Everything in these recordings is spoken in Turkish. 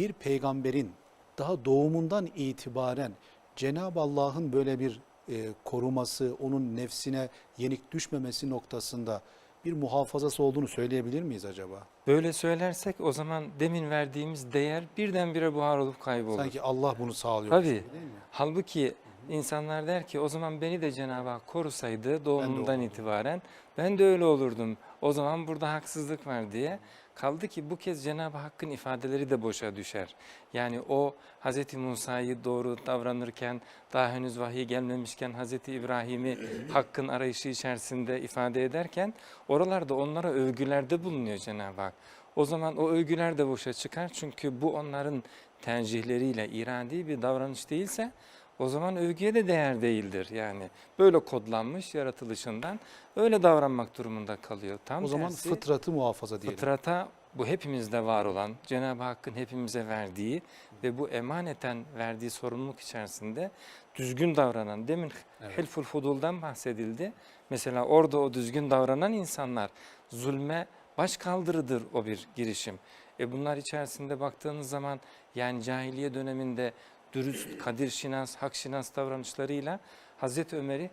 bir peygamberin daha doğumundan itibaren Cenab-ı Allah'ın böyle bir e, koruması, onun nefsine yenik düşmemesi noktasında bir muhafazası olduğunu söyleyebilir miyiz acaba? Böyle söylersek o zaman demin verdiğimiz değer birdenbire buhar olup kaybolur. Sanki Allah bunu sağlıyor. Tabii. değil mi? Halbuki insanlar der ki o zaman beni de Cenab-ı Hak korusaydı doğumundan olurdum. itibaren ben de öyle olurdum. O zaman burada haksızlık var diye. Kaldı ki bu kez Cenab-ı Hakk'ın ifadeleri de boşa düşer. Yani o Hz. Musa'yı doğru davranırken, daha henüz vahiy gelmemişken Hz. İbrahim'i Hakk'ın arayışı içerisinde ifade ederken oralarda onlara övgülerde bulunuyor Cenab-ı Hak. O zaman o övgüler de boşa çıkar çünkü bu onların tercihleriyle iradi bir davranış değilse o zaman övgüye de değer değildir. Yani böyle kodlanmış yaratılışından öyle davranmak durumunda kalıyor. Tam O zaman tersi, fıtratı muhafaza diyelim. fıtrata bu hepimizde var olan Cenab-ı Hakk'ın hepimize verdiği ve bu emaneten verdiği sorumluluk içerisinde düzgün davranan demin Evet. Hilful Fudul'dan bahsedildi. Mesela orada o düzgün davranan insanlar zulme baş kaldırıdır o bir girişim. E bunlar içerisinde baktığınız zaman yani cahiliye döneminde dürüst, kadir şinas, hak şinas davranışlarıyla Hazreti Ömer'i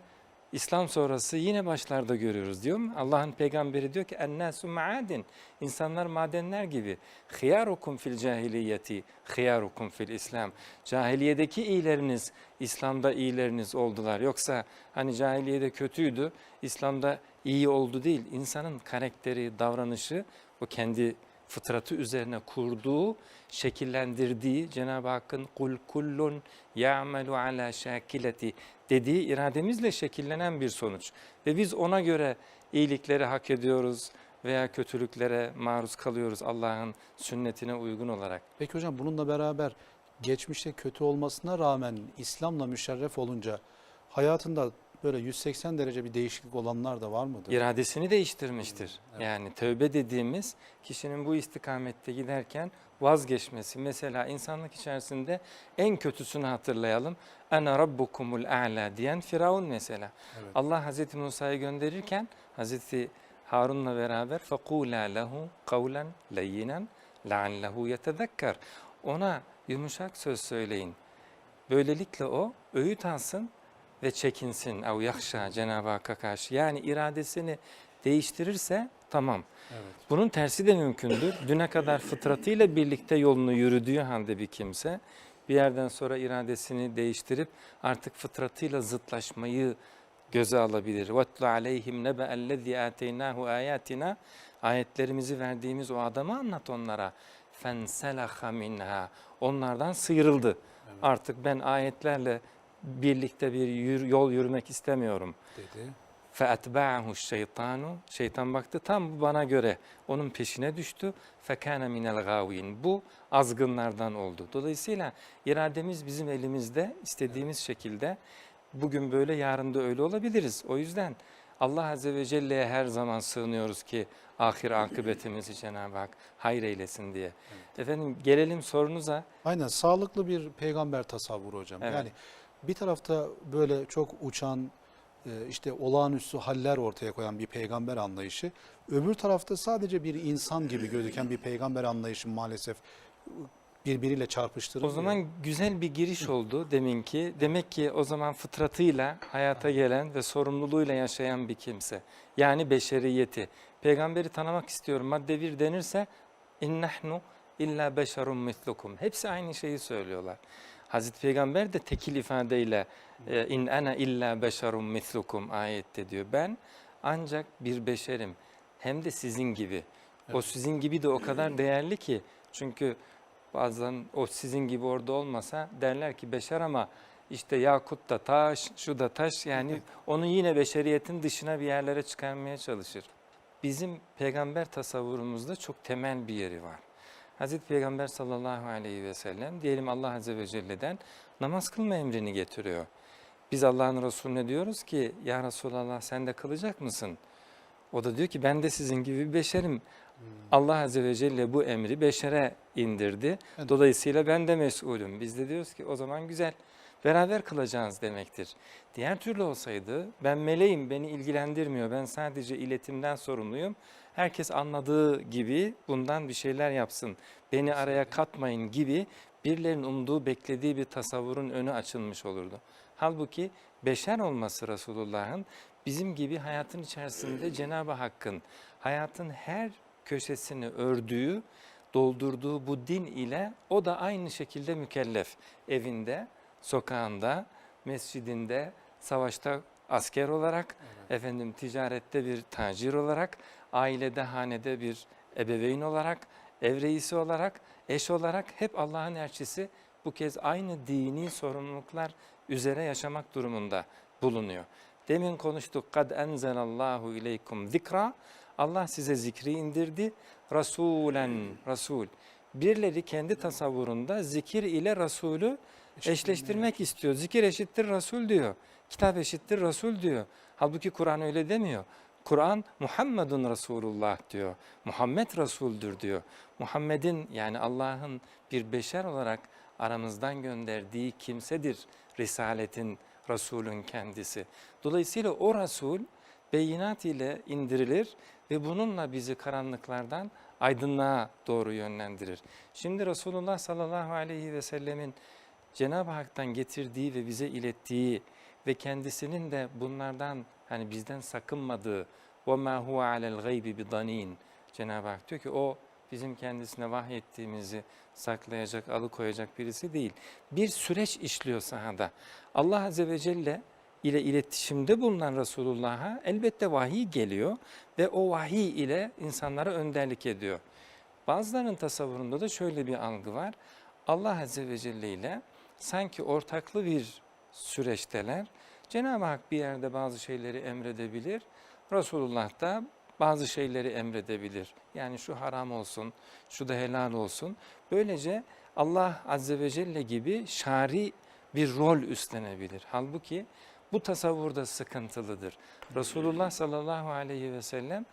İslam sonrası yine başlarda görüyoruz diyor mu? Allah'ın peygamberi diyor ki ennâsü ma'adin. İnsanlar madenler gibi. Khiyarukum fil cahiliyeti, khiyarukum fil İslam. Cahiliyedeki iyileriniz, İslam'da iyileriniz oldular. Yoksa hani cahiliyede kötüydü, İslam'da iyi oldu değil. İnsanın karakteri, davranışı, o kendi fıtratı üzerine kurduğu, şekillendirdiği Cenab-ı Hakk'ın kul kullun ya'melu ala şakileti dediği irademizle şekillenen bir sonuç. Ve biz ona göre iyilikleri hak ediyoruz veya kötülüklere maruz kalıyoruz Allah'ın sünnetine uygun olarak. Peki hocam bununla beraber geçmişte kötü olmasına rağmen İslam'la müşerref olunca hayatında böyle 180 derece bir değişiklik olanlar da var mıdır? İradesini değiştirmiştir. Yani tövbe dediğimiz kişinin bu istikamette giderken vazgeçmesi. Mesela insanlık içerisinde en kötüsünü hatırlayalım. Ana rabbukumul a'la diyen Firavun mesela. Evet. Allah Hazreti Musa'yı gönderirken Hazreti Harun'la beraber فَقُولَا لَهُ قَوْلًا لَيِّنًا لَعَلَّهُ يَتَذَكَّرْ Ona yumuşak söz söyleyin. Böylelikle o öğüt alsın ve çekinsin. اَوْ yakşa Cenab-ı Hakk'a karşı. Yani iradesini değiştirirse tamam. Evet. Bunun tersi de mümkündür. Düne kadar fıtratıyla birlikte yolunu yürüdüğü halde bir kimse bir yerden sonra iradesini değiştirip artık fıtratıyla zıtlaşmayı göze alabilir. وَاتْلُ عَلَيْهِمْ نَبَأَ الَّذِي آتَيْنَاهُ آيَاتِنَا Ayetlerimizi verdiğimiz o adamı anlat onlara. فَانْسَلَخَ مِنْهَا Onlardan sıyrıldı. Artık ben ayetlerle birlikte bir yür- yol yürümek istemiyorum. Dedi. فَاَتْبَعَهُ الشَّيْطَانُ Şeytan baktı tam bu bana göre. Onun peşine düştü. فَكَانَ مِنَ الْغَاوِينَ Bu azgınlardan oldu. Dolayısıyla irademiz bizim elimizde istediğimiz şekilde bugün böyle yarın da öyle olabiliriz. O yüzden Allah Azze ve Celle'ye her zaman sığınıyoruz ki ahir akıbetimizi Cenab-ı Hak hayır eylesin diye. Efendim gelelim sorunuza. Aynen sağlıklı bir peygamber tasavvuru hocam. Evet. Yani bir tarafta böyle çok uçan e, işte olağanüstü haller ortaya koyan bir peygamber anlayışı. Öbür tarafta sadece bir insan gibi gözüken bir peygamber anlayışı maalesef birbiriyle çarpıştırılıyor. O zaman güzel bir giriş oldu deminki. Demek ki o zaman fıtratıyla hayata gelen ve sorumluluğuyla yaşayan bir kimse. Yani beşeriyeti. Peygamberi tanımak istiyorum. Madde bir denirse innahnu illa beşerun mislukum. Hepsi aynı şeyi söylüyorlar. Hazreti Peygamber de tekil ifadeyle e, in ana illa beşerun mislukum ayette diyor. Ben ancak bir beşerim. Hem de sizin gibi. O sizin gibi de o kadar değerli ki. Çünkü Bazen o sizin gibi orada olmasa derler ki beşer ama işte yakut da taş, şu da taş yani onu yine beşeriyetin dışına bir yerlere çıkarmaya çalışır. Bizim peygamber tasavvurumuzda çok temel bir yeri var. Hazreti Peygamber sallallahu aleyhi ve sellem diyelim Allah azze ve celle'den namaz kılma emrini getiriyor. Biz Allah'ın Resulüne diyoruz ki ya Resulallah sen de kılacak mısın? O da diyor ki ben de sizin gibi beşerim. Allah Azze ve Celle bu emri beşere indirdi. Evet. Dolayısıyla ben de mesulüm. Biz de diyoruz ki o zaman güzel. Beraber kılacağız demektir. Diğer türlü olsaydı ben meleğim beni ilgilendirmiyor. Ben sadece iletimden sorumluyum. herkes anladığı gibi bundan bir şeyler yapsın, beni araya katmayın gibi birilerinin umduğu, beklediği bir tasavvurun önü açılmış olurdu. Halbuki beşer olması Resulullah'ın bizim gibi hayatın içerisinde Cenab-ı Hakk'ın hayatın her köşesini ördüğü, doldurduğu bu din ile o da aynı şekilde mükellef. Evinde, sokağında, mescidinde, savaşta asker olarak, efendim ticarette bir tacir olarak, ailede, hanede bir ebeveyn olarak, ev reisi olarak, eş olarak hep Allah'ın elçisi bu kez aynı dini sorumluluklar üzere yaşamak durumunda bulunuyor. Demin konuştuk. Kad enzelallahu ileykum zikra. Allah size zikri indirdi. Rasulen, Rasul. Birileri kendi tasavvurunda zikir ile Resulü eşleştirmek istiyor. Zikir eşittir Resul diyor. Kitap eşittir Resul diyor. Halbuki Kur'an öyle demiyor. Kur'an Muhammedun Resulullah diyor. Muhammed Resul'dür diyor. Muhammed'in yani Allah'ın bir beşer olarak aramızdan gönderdiği kimsedir Risaletin, Resulün kendisi. Dolayısıyla o Resul beyinat ile indirilir ve bununla bizi karanlıklardan aydınlığa doğru yönlendirir. Şimdi Resulullah sallallahu aleyhi ve sellemin Cenab-ı Hak'tan getirdiği ve bize ilettiği ve kendisinin de bunlardan hani bizden sakınmadığı وَمَا هُوَ عَلَى الْغَيْبِ بِضَن۪ينَ Cenab-ı Hak diyor ki o bizim kendisine vahyettiğimizi saklayacak, alıkoyacak birisi değil. Bir süreç işliyor sahada. Allah Azze ve Celle ile iletişimde bulunan Resulullah'a elbette vahiy geliyor ve o vahiy ile insanlara önderlik ediyor. Bazılarının tasavvurunda da şöyle bir algı var. Allah Azze ve Celle ile sanki ortaklı bir süreçteler. Cenab-ı Hak bir yerde bazı şeyleri emredebilir. Resulullah da bazı şeyleri emredebilir. Yani şu haram olsun, şu da helal olsun. Böylece Allah Azze ve Celle gibi şari bir rol üstlenebilir. Halbuki bu tasavvurda sıkıntılıdır. Resulullah sallallahu aleyhi ve sellem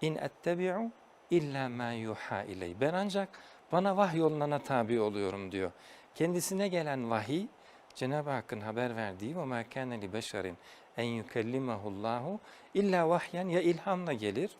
in ettebi'u illa ma yuha iley. Ben ancak bana vahyolunana tabi oluyorum diyor. Kendisine gelen vahiy Cenab-ı Hakk'ın haber verdiği ve ma kana li beşerin en yukellimahullahu illa vahyen ya ilhamla gelir.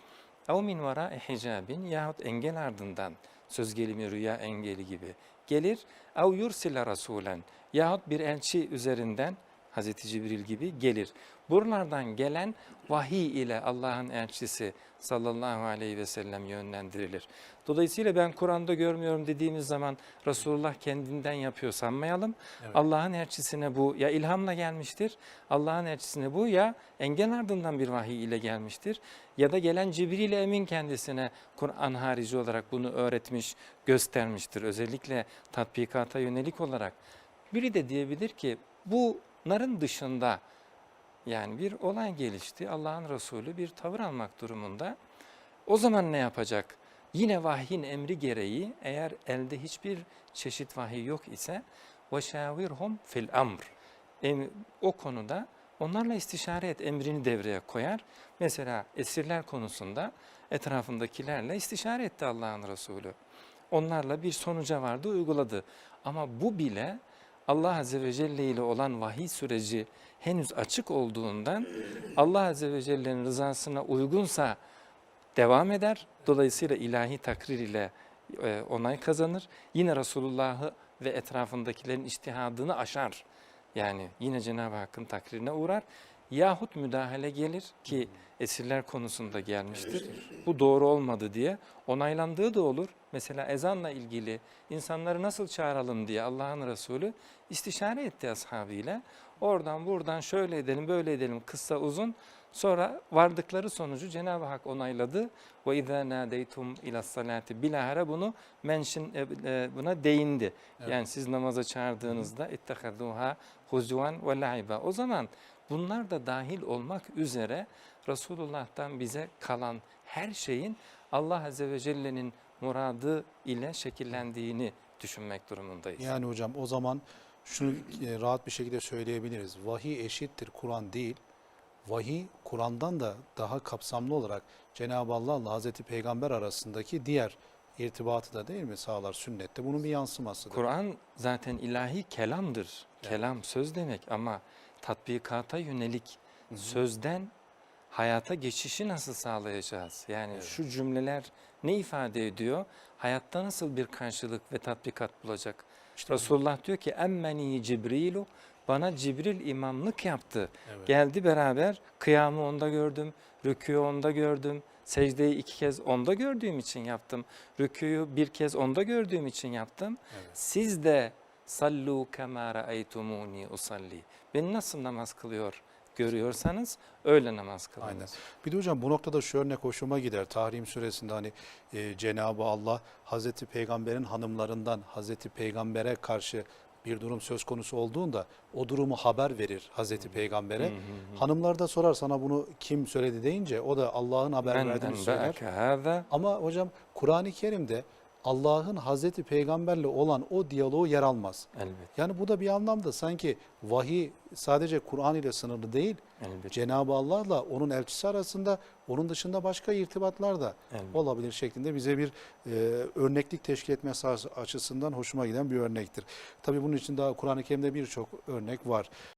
Ev min vera'i hicabin yahut engel ardından söz gelimi rüya engeli gibi gelir. Ev yursile rasulen yahut bir elçi üzerinden Hazreti Cibril gibi gelir. Buralardan gelen vahiy ile Allah'ın elçisi sallallahu aleyhi ve sellem yönlendirilir. Dolayısıyla ben Kur'an'da görmüyorum dediğimiz zaman Resulullah kendinden yapıyor sanmayalım. Evet. Allah'ın elçisine bu ya ilhamla gelmiştir, Allah'ın elçisine bu ya engel ardından bir vahiy ile gelmiştir. Ya da gelen Cibril Emin kendisine Kur'an harici olarak bunu öğretmiş, göstermiştir. Özellikle tatbikata yönelik olarak. Biri de diyebilir ki bunların dışında yani bir olay gelişti. Allah'ın Resulü bir tavır almak durumunda. O zaman ne yapacak? Yine vahyin emri gereği eğer elde hiçbir çeşit vahiy yok ise وَشَاوِرْهُمْ fil amr. Em- O konuda onlarla istişare et emrini devreye koyar. Mesela esirler konusunda etrafındakilerle istişare etti Allah'ın Resulü. Onlarla bir sonuca vardı, uyguladı. Ama bu bile Allah Azze ve Celle ile olan vahiy süreci henüz açık olduğundan Allah Azze ve Celle'nin rızasına uygunsa devam eder. Dolayısıyla ilahi takrir ile e, onay kazanır. Yine Resulullah'ı ve etrafındakilerin iştihadını aşar. Yani yine Cenab-ı Hakk'ın takririne uğrar. Yahut müdahale gelir ki esirler konusunda gelmiştir. Bu doğru olmadı diye onaylandığı da olur. Mesela ezanla ilgili insanları nasıl çağıralım diye Allah'ın Resulü istişare etti ashabıyla. Oradan buradan şöyle edelim böyle edelim kısa uzun. Sonra vardıkları sonucu Cenab-ı Hak onayladı. Ve izâ nâdeytum ilas salati bilahare bunu mention e, e, buna değindi. Evet. Yani siz namaza çağırdığınızda ittehadûhâ huzuven ve la'iba. O zaman bunlar da dahil olmak üzere Resulullah'tan bize kalan her şeyin Allah Azze ve Celle'nin muradı ile şekillendiğini düşünmek durumundayız. Yani hocam o zaman şunu e, rahat bir şekilde söyleyebiliriz. Vahiy eşittir Kur'an değil. Vahiy Kur'an'dan da daha kapsamlı olarak Cenab-ı Allah'la Hazreti Peygamber arasındaki diğer irtibatı da değil mi sağlar sünnette? Bunun bir yansımasıdır. Kur'an zaten ilahi kelamdır. Kelam söz demek ama tatbikata yönelik sözden hayata geçişi nasıl sağlayacağız? Yani şu cümleler ne ifade ediyor? Hayatta nasıl bir karşılık ve tatbikat bulacak? İşte Resulullah diyor ki emmeni Cibrilu bana Cibril imamlık yaptı. Evet. Geldi beraber kıyamı onda gördüm, rükûyu onda gördüm, secdeyi iki kez onda gördüğüm için yaptım. Rükûyu bir kez onda gördüğüm için yaptım. Evet. Siz de sallu kema ra'aytumuni usalli. Beni nasıl namaz kılıyor görüyorsanız öyle namaz kılınız. Aynen. Bir de hocam bu noktada şu örnek hoşuma gider. Tahrim suresinde hani e, Cenab-ı Allah Hazreti Peygamber'in hanımlarından Hazreti Peygamber'e karşı bir durum söz konusu olduğunda o durumu haber verir Hazreti Peygamber'e. Hı hı hı. Hanımlar da sorar sana bunu kim söyledi deyince o da Allah'ın haber verdiğini söyler. Ama hocam Kur'an-ı Kerim'de Allah'ın Hazreti Peygamberle olan o diyaloğu yer almaz. elbet, Yani bu da bir anlamda sanki vahiy sadece Kur'an ile sınırlı değil. Cenab-ı Allah'la onun elçisi arasında onun dışında başka irtibatlar da elbet. olabilir şeklinde bize bir e, örneklik teşkil etmesi açısından hoşuma giden bir örnektir. Tabii bunun için daha Kur'an-ı Kerim'de birçok örnek var.